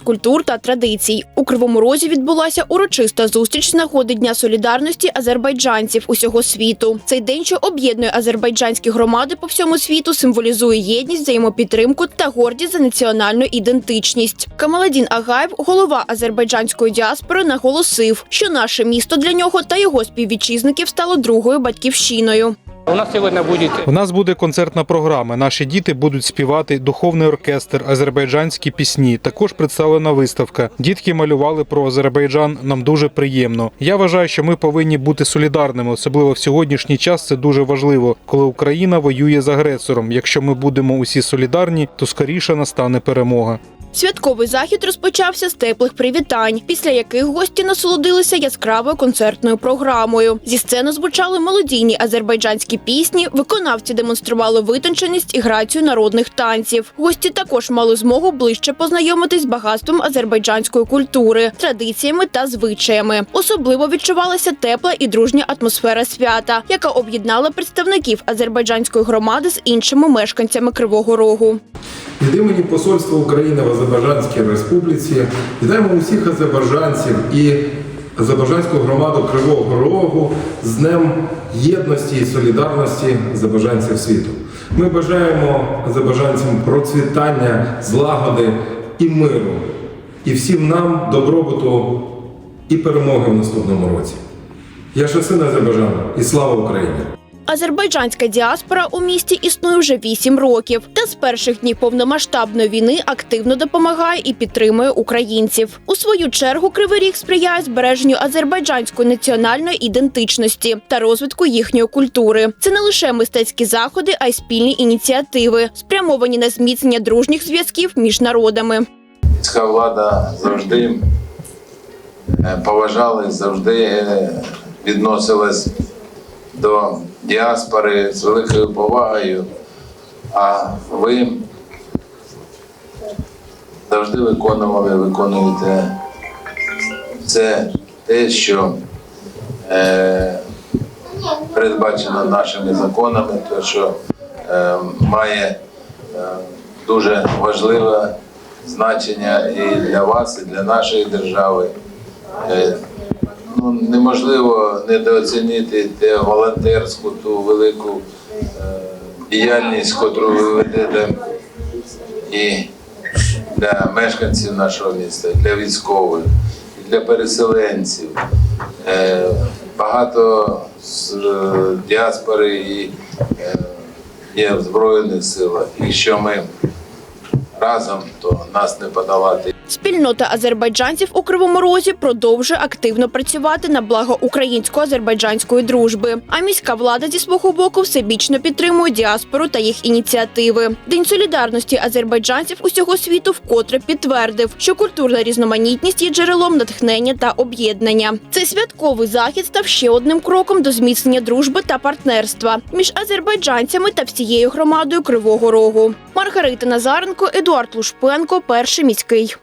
різність культур та традицій. У Кривому Розі відбулася урочиста зустріч з нагоди Дня солідарності азербайджанців усього світу. Цей день, що об'єднує азербайджанські громади по всьому світу, символізує єдність, взаємопідтримку та гордість за національну ідентичність. Камаладін Агаєв, голова азербайджанської діаспори, наголосив, що наше місто для нього та його співвітчизників стало другою батьківщиною. У нас сегодня будет У нас буде концертна програма. Наші діти будуть співати духовний оркестр, азербайджанські пісні. Також представлена виставка. Дітки малювали про Азербайджан. Нам дуже приємно. Я вважаю, що ми повинні бути солідарними, особливо в сьогоднішній час. Це дуже важливо, коли Україна воює з агресором. Якщо ми будемо усі солідарні, то скоріше настане перемога. Святковий захід розпочався з теплих привітань, після яких гості насолодилися яскравою концертною програмою. Зі сцени звучали мелодійні азербайджанські пісні, виконавці демонстрували витонченість і грацію народних танців. Гості також мали змогу ближче познайомитись з багатством азербайджанської культури, традиціями та звичаями. Особливо відчувалася тепла і дружня атмосфера свята, яка об'єднала представників азербайджанської громади з іншими мешканцями Кривого Рогу. Від імені Посольства України в Азербайджанській Республіці вітаємо усіх азербайджанців і азербайджанську громаду Кривого Рогу з Днем єдності і солідарності азербайджанців світу. Ми бажаємо азербайджанцям процвітання, злагоди і миру, і всім нам добробуту і перемоги в наступному році. Я ще син Азербайджану і слава Україні! Азербайджанська діаспора у місті існує вже вісім років, та з перших днів повномасштабної війни активно допомагає і підтримує українців. У свою чергу Кривий Ріг сприяє збереженню азербайджанської національної ідентичності та розвитку їхньої культури. Це не лише мистецькі заходи, а й спільні ініціативи, спрямовані на зміцнення дружніх зв'язків між народами. Міська влада завжди е, поважала, завжди е, відносилась до діаспори з великою повагою, а ви завжди виконували, виконуєте все те, що е, передбачено нашими законами, то що е, має е, дуже важливе значення і для вас, і для нашої держави. Е, Ну, неможливо недооцінити те волонтерську, ту велику е, діяльність, яку ви ведете і для мешканців нашого міста, для військових, і для переселенців. Е, багато з е, діаспори і е, є в Збройних силах. І Якщо ми разом, то нас не подолати. Спільнота азербайджанців у Кривому Розі продовжує активно працювати на благо українсько-азербайджанської дружби. А міська влада зі свого боку всебічно підтримує діаспору та їх ініціативи. День солідарності азербайджанців усього світу вкотре підтвердив, що культурна різноманітність є джерелом натхнення та об'єднання. Цей святковий захід став ще одним кроком до зміцнення дружби та партнерства між азербайджанцями та всією громадою Кривого Рогу. Маргарита Назаренко, Едуард Лушпенко, перший міський.